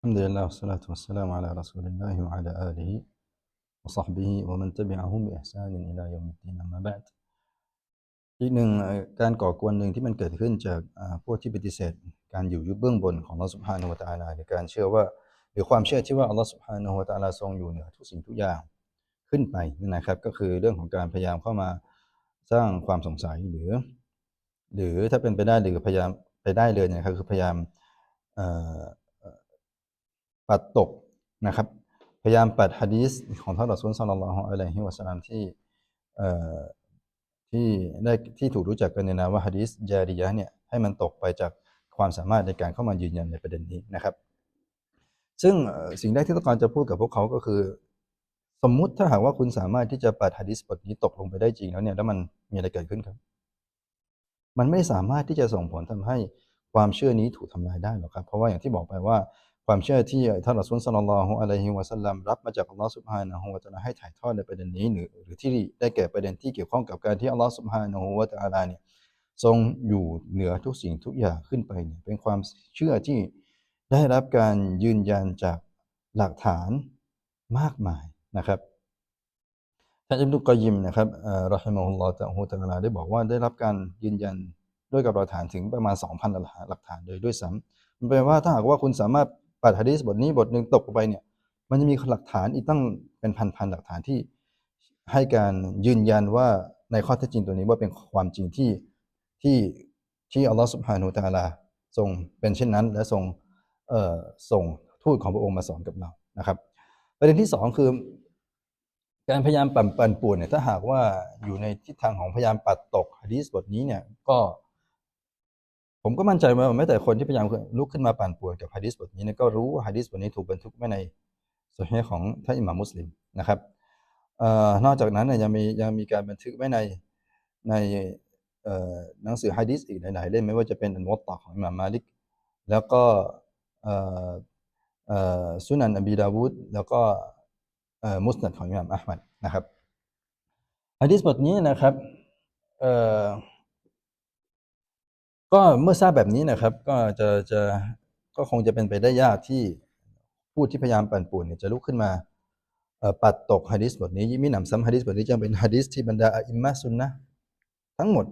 الحمد لله والصلاة والسلام على رسول الله وعلى آله وصحبه ومن تبعهم بإحسان إلى يوم الدين أما بعد อีกหนึ่งเอ่อการก่อกวนหนึ่งที่มันเกิดขึ้นจากอ่าพวกที่ปฏิเสธ การอยู่ยุบเบื้องบนของอัลลอฮฺสุบฮานะฮูวะตะอาลาในการเชื่อว่า หรือความเชื่อที่ว่าอัลลอฮฺสุบฮานะฮูวะตะอาลาทรงอยู่เหนือทุกสิ่งทุกอย่างขึ้นไปนั่นนะครับ ก็คือเรื่องของการพยายามเข้ามาสร้างความสงสัยหรือ หรือถ้าเป็นไปได้หรือพยายามไปได้เลยเนยนะครับคือพยายามเอ่อ ปัดตกนะครับ พยายามปัดฮะดีษของท่านรอซูลศ็อลลัลลอฮุอะลัยฮิวะซัลลัมที่เอ่อที่ได้ที่ถูกรู้จักกันในนามว่าฮะดีษจาริยะเนี่ยให้มันตกไปจากความสามารถในการเข้ามายืนยันในประเด็นนี้นะครับ ซึ่งสิ่งแรกที่ต้องการจะพูดกับพวกเขาก็คือ สมมุติถ้าหากว่าคุณสามารถที่จะปัดฮะดีษบทนี้ตกลงไปได้จริงแล้วเนี่ยแล้วมันมีอะไรเกิดขึ้นครับ มันไม่สามารถที่จะส่งผลทำให้ความเชื่อนี้ถูกทำลายได้หรอกครับ เพราะว่าอย่างที่บอกไปว่า ความเชื่อที่ท่านอัสซุลศ็อลลัลลอฮุอะลัยฮิวะซัลลัมรับมาจากอัลลอฮ์ซุบฮานะฮูวะตะอาลาให้ถ่ายทอดในประเด็นนี้หรือหรือที่ได้แก่ประเด็นที่เกี่ยวข้องกับการที่อัลลอฮ์ซุบฮานะฮูวะตะอาลาเนี่ยทรงอยู่เหนือทุกสิ่งทุกอย่างขึ้นไปเนี่ยเป็นความเชื่อที่ได้รับการยืนยันจากหลักฐานมากมายนะครับท่านอิบนุกอยิมนะครับเอ่อรอฮิมะฮุลลอฮ์ตะฮูตะอาลาได้บอกว่าได้รับการยืนยันด้วยกับหลักฐานถึงประมาณ 2,000 หลักฐานเลยด้วยซ้ำมันแปลว่าถ้าหากว่าคุณสามารถ ปัดฮะดีษบทนี้บทหนึ่งตกไปเนี่ยมันจะมีหลักฐานอีกตั้งเป็นพันๆหลักฐานที่ให้การยืนยันว่าในข้อเท็จจริงตัวนี้ว่าเป็นความจริงที่ที่ที่อัลลอฮฺสุบฮานุตะอาลาทรงเป็นเช่นนั้น และทรงเอ่อส่งทูตของพระองค์มาสอนกับเรานะครับ ประเด็นที่สองคือ การพยายามปั่นปั่นป่วนเนี่ยถ้าหากว่าอยู่ในทิศทางของพยายามปัดตกฮะดีษบทนี้เนี่ยก็ ผมก็มั่นใจว่าแม้แต่คนที่พยายามลุกขึ้นมาปั่นป่วนกับฮะดีษบทนี้เนี่ยก็รู้ว่าฮะดีษบทนี้ถูกบันทึกไว้ในโซฮีของท่านอิหม่ามมุสลิมนะครับออนอกจากนั้นเนี่ยยังมียังมีการบันทึกไว้ในในหนังสือฮะดีษอีกหลายๆเล่มไม่ว่าจะเป็นอันมุตตะของอิหม่ามมาลิก แล้วก็เอ่อเอ่อซุนันอบีดาวูดแล้วก็มุสนัดของอิหม่ามอัลมัดนะครับฮะดีษบทนี้นะครับเอ่อ ก็เมื่อทราบแบบนี้นะครับ ก็จะจะก็คงจะเป็นไปได้ยากที่ผู้ที่พยายามปั่นป่วนเนี่ยจะลุกขึ้นมาปัดตกฮะดีษบทนี้มิหนำซ้ำฮะดีษบทนี้จะเป็นฮะดีษที่บรรดาอิมมะฮ์ซุนนะทั้งหมด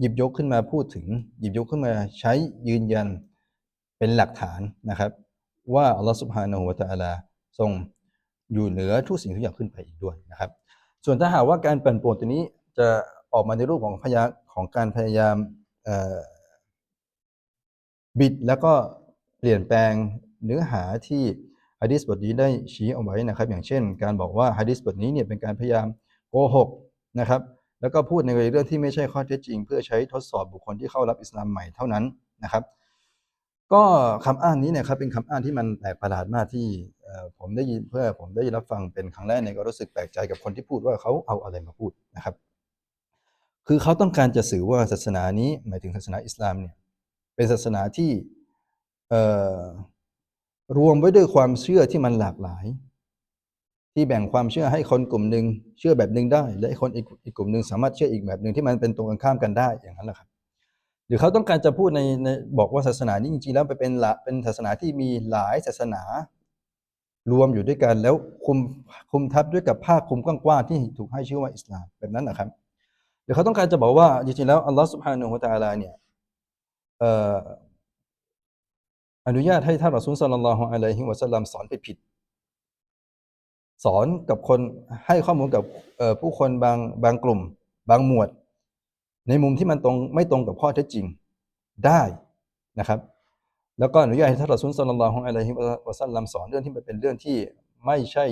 หยิบยกขึ้นมาพูดถึง หยิบยกขึ้นมาใช้ยืนยันเป็นหลักฐานนะครับ ว่าอัลลอฮฺสุบฮานะฮูวะตะอาลาทรงอยู่เหนือทุกสิ่งทุกอย่างขึ้นไปอีกด้วยนะครับ ส่วนถ้าหากว่าการปั่นป่วนตัวนี้จะออกมาในรูปของพยาของการพยายามเอ่อ บิดแล้วก็เปลี่ยนแปลงเนื้อหาที่ฮะดีษบทนี้ได้ชี้เอาไว้นะครับ อย่างเช่น การบอกว่าฮะดีษบทนี้เนี่ยเป็นการพยายามโกหกนะครับ แล้วก็พูดในเรื่องที่ไม่ใช่ข้อเท็จจริง เพื่อใช้ทดสอบบุคคลที่เข้ารับอิสลามใหม่เท่านั้นนะครับ ก็คำอ้างนี้เนี่ยครับเป็นคำอ้างที่มันแปลกประหลาดมากที่ผมได้ยินเพื่อผมได้รับฟังเป็นครั้งแรกเนี่ยก็รู้สึกแปลกใจกับคนที่พูดว่าเขาเอาอะไรมาพูดนะครับ คือเขาต้องการจะสื่อว่าศาสนานี้หมายถึงศาสนาอิสลามเนี่ย เป็นศาสนาที่รวมไว้ด้วยความเชื่อที่มันหลากหลาย ที่แบ่งความเชื่อให้คนกลุ่มหนึ่งเชื่อแบบหนึ่งได้ และคนอีกอีกกลุ่มหนึ่งสามารถเชื่ออีกแบบหนึ่งที่มันเป็นตรงกันข้ามกันได้อย่างนั้นแหละครับหรือเขาต้องการจะพูดในในบอกว่าศาสนานี้จริงๆแล้วไปเป็นละเป็นศาสนาที่มีหลายศาสนารวมอยู่ด้วยกันแล้วคุมคุมทับด้วยกับผ้าคลุมกว้างๆที่ถูกให้ชื่อว่าอิสลามแบบนั้นนะครับหรือเขาต้องการจะบอกว่าจริงๆแล้วอัลลอฮฺสุบฮานะฮูวะตะอาลาเนี่ย อนุญาตให้ท่านรอซูลศ็อลลัลลอฮุอะลัยฮิวะซัลลัมสอนผิดๆสอนกับคนให้ข้อมูลกับผู้คนบางบางกลุ่ม บางหมวด ในมุมที่มันตรงไม่ตรงกับข้อเท็จจริงได้นะครับ แล้วก็อนุญาตให้ท่านรอซูลศ็อลลัลลอฮุอะลัยฮิวะซัลลัมสอนเรื่องที่มันเป็นเรื่องที่ไม่ใช่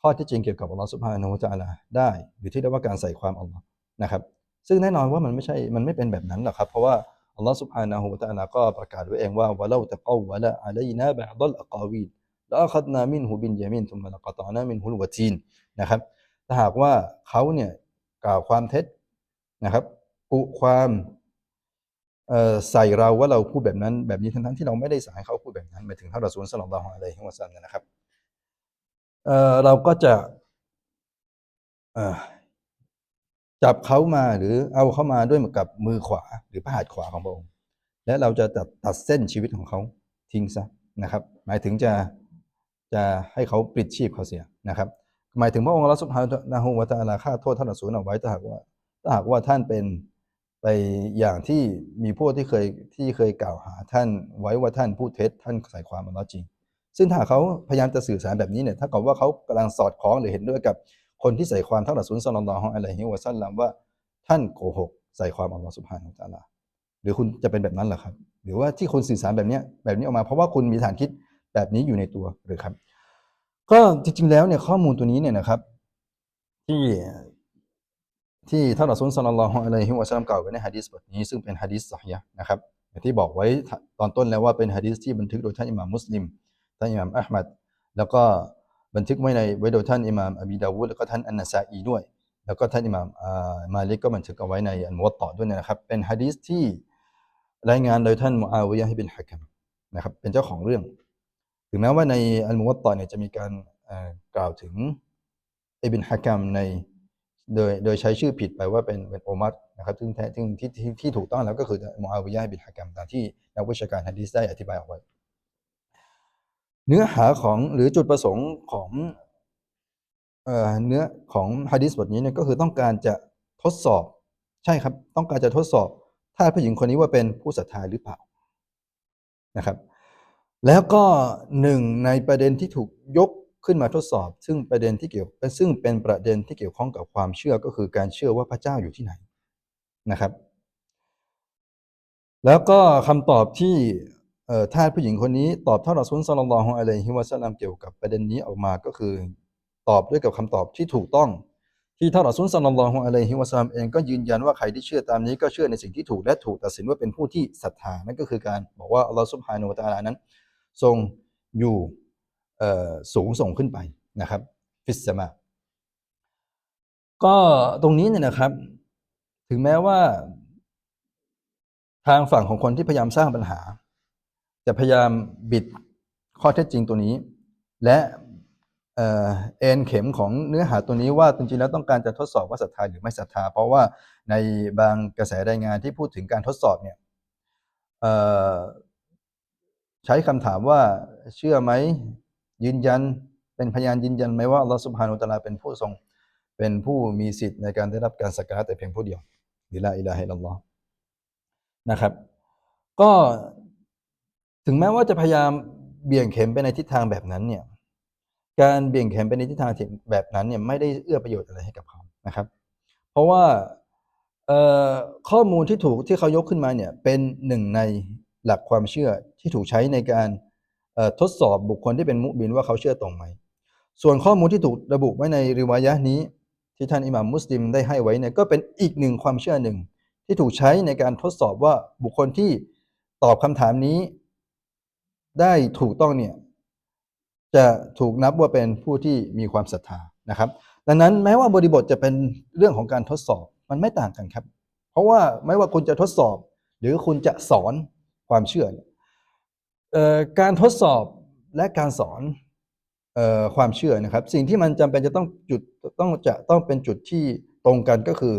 ข้อเท็จจริงเกี่ยวกับอัลลอฮฺซุบฮานะฮูวะตะลาได้หรือที่เรียกว่าการใส่ความอัลลอฮ์นะครับ ซึ่งแน่นอนว่ามันไม่ใช่มันไม่เป็นแบบนั้นหรอกครับ เพราะว่า อัลลอฮ์ سبحانه และ تعالى ก็ประกาศไว้เองว่าวะลาตะกอวะละอะลัยนาบะดัลอะกาวีลละอัคดนามินหูบินยามินทุมมะละกะตอนามินหุลวะทีนนะครับ ถ้าหากว่าเขาเนี่ยกล่าวความเท็จนะครับกุความเอ่อใส่เราว่าเราพูดแบบนั้น แบบนี้ทั้งๆที่เราไม่ได้สั่งให้เขาพูดแบบนั้นหมายถึงท่านรอซูลศ็อลลัลลอฮุอะลัยฮิวะซัลลัมนะครับเอ่อเราก็จะเอ่อ จับเขามาหรือเอาเขามาด้วยกับมือขวาหรือพระหัตถ์ขวาของพระองค์และเราจะตัดตัดเส้นชีวิตของเขาทิ้งซะนะครับ หมายถึงจะจะให้เขาปลิดชีพเขาเสียนะครับ หมายถึงพระองค์ละสุภานะฮูวะตะอาลาฆ่าโทษท่านอสูรเอาไว้ถ้าหากว่าถ้าหากว่าท่านเป็นไปอย่างที่มีพวกที่เคยที่เคยกล่าวหาท่านไว้ว่าท่านพูดเท็จท่านใส่ความอัลเลอจริง ซึ่งถ้าเขาพยายามจะสื่อสารแบบนี้เนี่ยถ้ากับว่าเขากำลังสอดคล้องหรือเห็นด้วยกับ คนที่ใส่ความท่านอสูรสัลลัลลอฮุอะลัยฮิวะซัลลัมว่าท่านโกหกใส่ความอัลลอฮ์สุบฮานะฮูวะตะอาลาหรือคุณจะเป็นแบบนั้นเหรอครับ หรือว่าที่คุณสื่อสารแบบนี้แบบนี้ออกมา เพราะว่าคุณมีฐานคิดแบบนี้อยู่ในตัวหรือครับ ก็จริงๆแล้วเนี่ยข้อมูลตัวนี้เนี่ยนะครับ ที่ที่ท่านอัสุลสัลลัลลอฮุอะลัยฮิวะซัลลัมกล่าวไว้ในฮะดีษบทนี้ซึ่งเป็นฮะดีษซอฮีฮ์นะครับที่บอกไว้ตอนต้นแล้วว่าเป็นฮะดีษที่บันทึกโดยท่านอิหม่ามมุสลิมท่านอิหม่ามอะห์มัดแล้วก็ บันทึกไว้ในไว้โดยท่านอิหม่ามอบีดาวูดแล้วก็ท่านอันนาซาอีด้วย แล้วก็ท่านอิหม่ามอามาลิกก็บันทึกเอาไว้ในอันมุวัตตะด้วยนะครับ เป็นฮะดีษที่รายงานโดยท่านมุอาวิยะฮิบินฮะกัมนะครับเป็นเจ้าของเรื่อง ถึงแม้ว่าในอัลมุวัตตะเนี่ยจะมีการกล่าวถึงอิบินฮะกัมในโดยโดยใช้ชื่อผิดไปว่าเป็นเป็นโอมัรนะครับซึ่งแท้ซึ่งที่ที่ที่ถูกต้องแล้วก็คือมุอาวิยะฮิบินฮะกัมตามที่นักวิชาการฮะดีษได้อธิบายเอาไว้ เนื้อหาของหรือจุดประสงค์ของเนื้อของฮะดีษบทนี้เนี่ยก็คือต้องการจะทดสอบใช่ครับ ต้องการจะทดสอบถ้าผู้หญิงคนนี้ว่าเป็นผู้ศรัทธาหรือเปล่านะครับ แล้วก็หนึ่งในประเด็นที่ถูกยกขึ้นมาทดสอบ ซึ่งประเด็นที่เกี่ยวซึ่งเป็นประเด็นที่เกี่ยวข้องกับความเชื่อก็คือการเชื่อว่าพระเจ้าอยู่ที่ไหนนะครับ แล้วก็คำตอบที่ ทาสผู้หญิงคนนี้ตอบท่านรอซูลซัลลัลลอฮุอะลัยฮิวะซัลลัมเกี่ยวกับประเด็นนี้ออกมาก็คือ ตอบด้วยกับคำตอบที่ถูกต้อง ที่ท่านรอซูลซัลลัลลอฮุอะลัยฮิวะซัลลัมเองก็ยืนยันว่าใครที่เชื่อตามนี้ก็เชื่อในสิ่งที่ถูกและถูกตัดสินว่าเป็นผู้ที่ศรัทธานั่นก็คือการบอกว่าอัลลอฮฺซุบฮานะฮูวะตะอาลานั้น ทรงอยู่เอ่อสูงส่งขึ้นไปนะครับฟิสสมาก็ตรงนี้เนี่ยนะครับ ถึงแม้ว่า ทางฝั่งของคนที่พยายามสร้างปัญหา จะพยายามบิดข้อเท็จจริงตัวนี้ และเอ็นเข็มของเนื้อหาตัวนี้ว่าจริงๆแล้วต้องการจะทดสอบว่าศรัทธาหรือไม่ศรัทธา เพราะว่าในบางกระแสรายงานที่พูดถึงการทดสอบเนี่ยใช้คำถามว่าเชื่อไหมยืนยันเป็นพยานยืนยันไหมว่าอัลลอฮฺสุบฮานุตะอาลาเป็นผู้ทรงเป็นผู้มีสิทธิ์ในการได้รับการสักการะแต่เพียงผู้เดียวลิลาอิลาฮิลลัลลอฮ์นะครับ ก็ ถึงแม้ว่าจะพยายามเบี่ยงเข็มไปในทิศทางแบบนั้นเนี่ยการเบี่ยงเข็มไปในทิศทางแบบนั้นเนี่ยไม่ได้เอื้อประโยชน์อะไรให้กับเขานะครับ เพราะว่าข้อมูลที่ถูกที่เขายกขึ้นมาเนี่ยเป็นหนึ่งในหลักความเชื่อที่ถูกใช้ในการทดสอบบุคคลที่เป็นมุบินว่าเขาเชื่อตรงไหม ส่วนข้อมูลที่ถูกระบุไว้ในริวายะนี้ ที่ท่านอิหม่ามมุสลิมได้ให้ไว้เนี่ยก็เป็นอีกหนึ่งความเชื่อหนึ่งที่ถูกใช้ในการทดสอบว่าบุคคลที่ตอบคำถามนี้ ได้ถูกต้องเนี่ยจะถูกนับว่าเป็นผู้ที่มีความศรัทธานะครับ ดังนั้นแม้ว่าบริบทจะเป็นเรื่องของการทดสอบมันไม่ต่างกันครับ เพราะว่าไม่ว่าคุณจะทดสอบ หรือคุณจะสอนความเชื่ออการทดสอบและการสอนออความเชื่อนะครับ สิ่งที่มันจำเป็นจะต้องจุดต้องจะต้องเป็นจุดที่ตรงกันก็คือ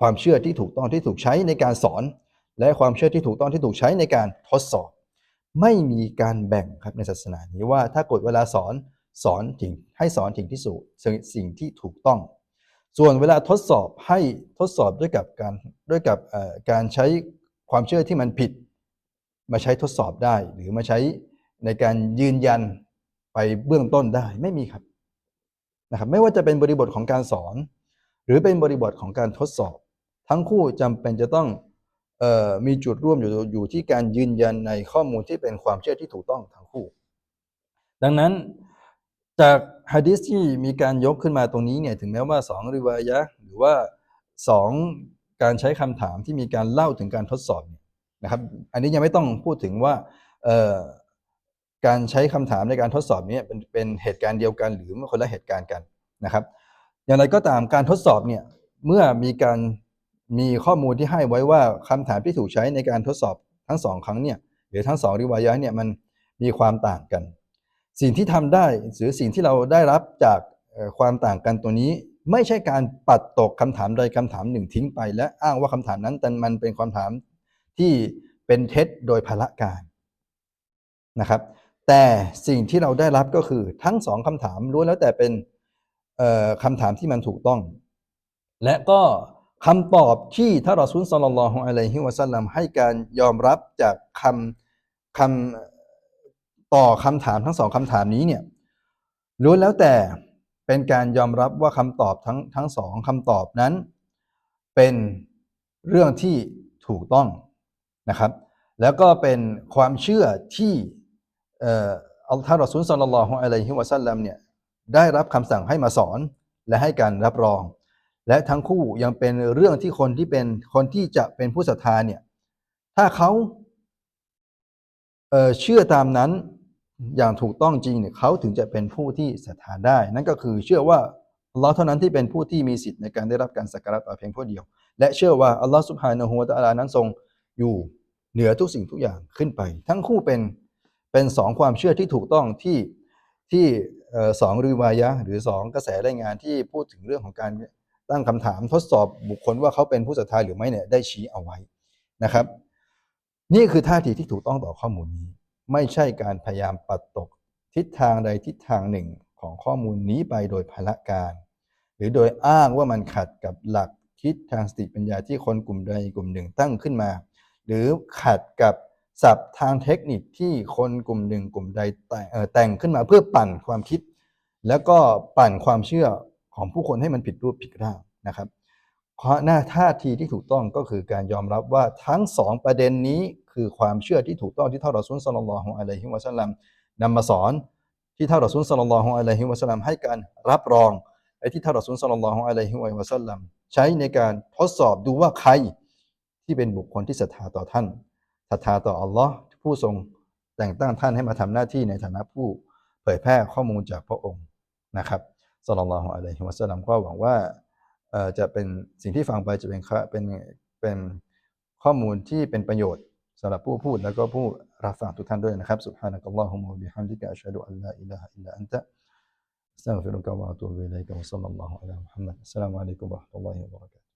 ความเชื่อที่ถูกต้องที่ถูกใช้ในการสอน และความเชื่อที่ถูกต้องที่ถูกใช้ในการทดสอบ ไม่มีการแบ่งครับในศาสนานี้ว่าถ้ากดเวลาสอนสอนถึงให้สอนถึงที่สุดสิ่งที่ถูกต้อง ส่วนเวลาทดสอบให้ทดสอบด้วยกับการด้วยกับการใช้ความเชื่อที่มันผิด มาใช้ทดสอบได้ หรือมาใช้ในการยืนยันไปเบื้องต้นได้ไม่มีครับนะครับไม่ว่าจะเป็นบริบทของการสอน หรือเป็นบริบทของการทดสอบ ทั้งคู่จำเป็นจะต้อง มีจุดร่วมอยู่อยู่ที่การยืนยันในข้อมูลที่เป็นความเชื่อที่ถูกต้องทั้งคู่ ดังนั้นจากฮะดิษที่มีการยกขึ้นมาตรงนี้เนี่ยถึงแม้ว่าสองริวายะหรือว่าสองการใช้คำถามที่มีการเล่าถึงการทดสอบเนี่ยนะครับ อันนี้ยังไม่ต้องพูดถึงว่าการใช้คำถามในการทดสอบนี้เป็นเป็นเหตุการณ์เดียวกัน หรือคนละเหตุการณ์กันนะครับ อย่างไรก็ตามการทดสอบเนี่ยเมื่อมีการ มีข้อมูลที่ให้ไว้ว่าคำถามที่ถูกใช้ในการทดสอบทั้งสองครั้งเนี่ยหรือทั้งสองริวายะเนี่ยมันมีความต่างกัน สิ่งที่ทำได้หรือสิ่งที่เราได้รับจากความต่างกันตัวนี้ ไม่ใช่การปัดตกคำถามใดคำถามหนึ่งทิ้งไป และอ้างว่าคำถามนั้นแต่มันเป็นคำถามที่เป็นเท็จโดยพละการนะครับ แต่สิ่งที่เราได้รับก็คือทั้งสองคำถามล้วนแล้วแต่เป็นคำถามที่มันถูกต้อง และก็ คำตอบที่ท่านรอซูลศ็อลลัลลอฮุอะลัยฮิวะซัลลัมให้การยอมรับจากคำคำต่อคำถามทั้งสองคำถามนี้เนี่ยล้วนแล้วแต่เป็นการยอมรับว่าคำตอบทั้งทั้งสองคำตอบนั้น เป็นเรื่องที่ถูกต้องนะครับ แล้วก็เป็นความเชื่อที่เอ่ออัลท่านรอซูลศ็อลลัลลอฮุอะลัยฮิวะซัลลัมเนี่ยได้รับคำสั่งให้มาสอนและให้การรับรอง และทั้งคู่ยังเป็นเรื่องที่คนที่เป็นคนที่จะเป็นผู้ศรัทธาเนี่ยถ้าเขาเเชื่อตามนั้นอย่างถูกต้องจริงเนี่ยเขาถึงจะเป็นผู้ที่ศรัทธาได้ นั่นก็คือเชื่อว่าอัลลอฮ์เท่านั้นที่เป็นผู้ที่มีสิทธิ์ในการได้รับการสักการะต่อเพียงผู้เดียว และเชื่อว่าอัลลอฮ์สุบฮานะฮูวะตะอาลานั้นทรงอยู่เหนือทุกสิ่งทุกอย่างขึ้นไป ทั้งคู่เป็นเป็นสองความเชื่อที่ถูกต้องที่ที่สองรีวายะห์หรือสองกระแสรายงานที่พูดถึงเรื่องของการ ตั้งคำถามทดสอบบุคคลว่าเขาเป็นผู้ศรัทธาหรือไม่เนี่ยได้ชี้เอาไว้นะครับ นี่คือท่าทีที่ถูกต้องต่อข้อมูลนี้ ไม่ใช่การพยายามปัดตกทิศทางใดทิศทางหนึ่งของข้อมูลนี้ไปโดยพละการ หรือโดยอ้างว่ามันขัดกับหลักคิดทางสติปัญญาที่คนกลุ่มใดกลุ่มหนึ่งตั้งขึ้นมา หรือขัดกับศัพท์ทางเทคนิคที่คนกลุ่มหนึ่งกลุ่มใดแต่งขึ้นมาเพื่อปั่นความคิด แล้วก็ปั่นความเชื่อ ของผู้คนให้มันผิดรูปผิดร่างนะครับเพราะหน้าท่าทีที่ถูกต้องก็คือการยอมรับว่าทั้งสองประเด็นนี้คือความเชื่อที่ถูกต้องที่ท่านรอซูลศ็อลลัลลอฮุอะลัยฮิวะซัลลัมนำมาสอนที่ท่านรอซูลศ็อลลัลลอฮุอะลัยฮิวะซัลลัมให้การรับรองและที่ท่านรอซูลศ็อลลัลลอฮุอะลัยฮิวะซัลลัมใช้ในการทดสอบดูว่าใครที่เป็นบุคคลที่ศรัทธาต่อท่านศรัทธาต่ออัลลอฮ์ผู้ทรงแต่งตั้งท่านให้มาทำหน้าที่ในฐานะผู้เผยแพร่ข้อมูลจากพระองค์นะครับ สัลลัลลอฮุอะลัยฮิวะสัลลัมก็หวังว่าจะเป็นสิ่งที่ฟังไปจะเป็นเป็นเป็นข้อมูลที่เป็นประโยชน์สำหรับผู้พูดแล้วก็ผู้รับฟังทุกท่านด้วยนะครับสุบฮานะกัลลอฮุมะบิฮัมดิกะอัชฮะดุอัลลอฮอิลลาฮอิลลาอันตะอัสตัฆฟิรุกะวะอะตูบิอิลัยกะวะซัลลัลลอฮุอะลามุฮัมมัดอัสสลามุอะลัยกุมวะเราะห์มะตุลลอฮิวะบะเราะกาตุ